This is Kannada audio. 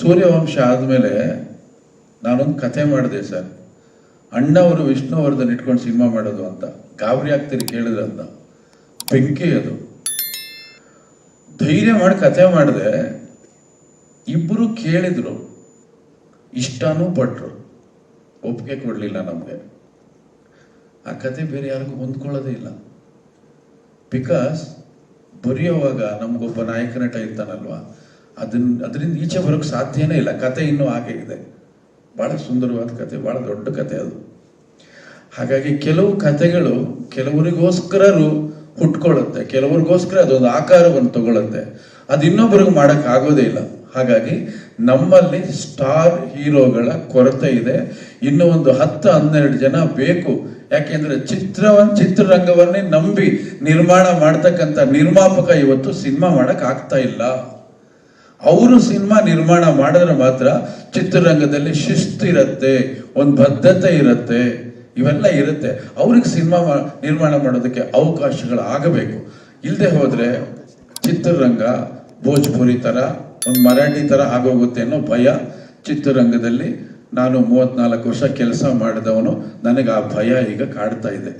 ಸೂರ್ಯವಂಶ ಆದಮೇಲೆ ನಾನೊಂದು ಕತೆ ಮಾಡಿದೆ ಸರ್. ಅಣ್ಣವರು ವಿಷ್ಣುವರ್ಧನ್ ಇಟ್ಕೊಂಡು ಸಿನಿಮಾ ಮಾಡೋದು ಅಂತ. ಗಾಬರಿ ಆಗ್ತೀರಿ ಕೇಳಿದ್ರೆ ಅಂತ. ಬೆಂಕಿ ಅದು. ಧೈರ್ಯ ಮಾಡಿ ಕತೆ ಮಾಡಿದೆ. ಇಬ್ಬರು ಕೇಳಿದ್ರು. ಇಷ್ಟನೂ ಪಟ್ರು. ಒಪ್ಪಿಗೆ ಕೊಡಲಿಲ್ಲ ನಮಗೆ. ಆ ಕತೆ ಬೇರೆ ಯಾರಿಗೂ ಹೊಂದ್ಕೊಳ್ಳೋದೇ ಇಲ್ಲ. ಬಿಕಾಸ್ ಬರೆಯುವಾಗ ನಮಗೊಬ್ಬ ನಾಯಕ ನಟ ಇರ್ತಾನಲ್ವಾ ಅದನ್ನ ಅದರಿಂದ ಈಚೆ ಬರೋಕ್ಕೆ ಸಾಧ್ಯನೇ ಇಲ್ಲ. ಕತೆ ಇನ್ನೂ ಹಾಗೆ ಇದೆ. ಭಾಳ ಸುಂದರವಾದ ಕತೆ, ಭಾಳ ದೊಡ್ಡ ಕತೆ ಅದು. ಹಾಗಾಗಿ ಕೆಲವು ಕತೆಗಳು ಕೆಲವರಿಗೋಸ್ಕರರು ಹುಟ್ಕೊಳ್ಳುತ್ತೆ. ಕೆಲವರಿಗೋಸ್ಕರ ಅದೊಂದು ಆಕಾರವನ್ನು ತಗೊಳ್ಳುತ್ತೆ. ಅದು ಇನ್ನೊಬ್ಬರಿಗೆ ಮಾಡಕ್ ಆಗೋದೇ ಇಲ್ಲ. ಹಾಗಾಗಿ ನಮ್ಮಲ್ಲಿ ಸ್ಟಾರ್ ಹೀರೋಗಳ ಕೊರತೆ ಇದೆ. ಇನ್ನು ಒಂದು ಹತ್ತು, ಹನ್ನೆರಡು ಜನ ಬೇಕು. ಯಾಕೆಂದ್ರೆ ಚಿತ್ರವನ್ ಚಿತ್ರರಂಗವನ್ನೇ ನಂಬಿ ನಿರ್ಮಾಣ ಮಾಡ್ತಕ್ಕಂಥ ನಿರ್ಮಾಪಕ ಇವತ್ತು ಸಿನಿಮಾ ಮಾಡಕ್ ಆಗ್ತಾ ಇಲ್ಲ. ಅವರು ಸಿನಿಮಾ ನಿರ್ಮಾಣ ಮಾಡಿದ್ರೆ ಮಾತ್ರ ಚಿತ್ರರಂಗದಲ್ಲಿ ಶಿಸ್ತು ಇರುತ್ತೆ, ಒಂದು ಬದ್ಧತೆ ಇರುತ್ತೆ, ಇವೆಲ್ಲ ಇರುತ್ತೆ. ಅವ್ರಿಗೆ ಸಿನಿಮಾ ನಿರ್ಮಾಣ ಮಾಡೋದಕ್ಕೆ ಅವಕಾಶಗಳು ಆಗಬೇಕು. ಇಲ್ಲದೆ ಹೋದರೆ ಚಿತ್ರರಂಗ ಭೋಜ್ಪುರಿ ಥರ ಒಂದು ಮರಾಠಿ ಥರ ಆಗೋಗುತ್ತೆ ಅನ್ನೋ ಭಯ ಚಿತ್ರರಂಗದಲ್ಲಿ. ನಾನು ಮೂವತ್ನಾಲ್ಕು ವರ್ಷ ಕೆಲಸ ಮಾಡಿದವನು, ನನಗೆ ಆ ಭಯ ಈಗ ಕಾಡ್ತಾ ಇದೆ.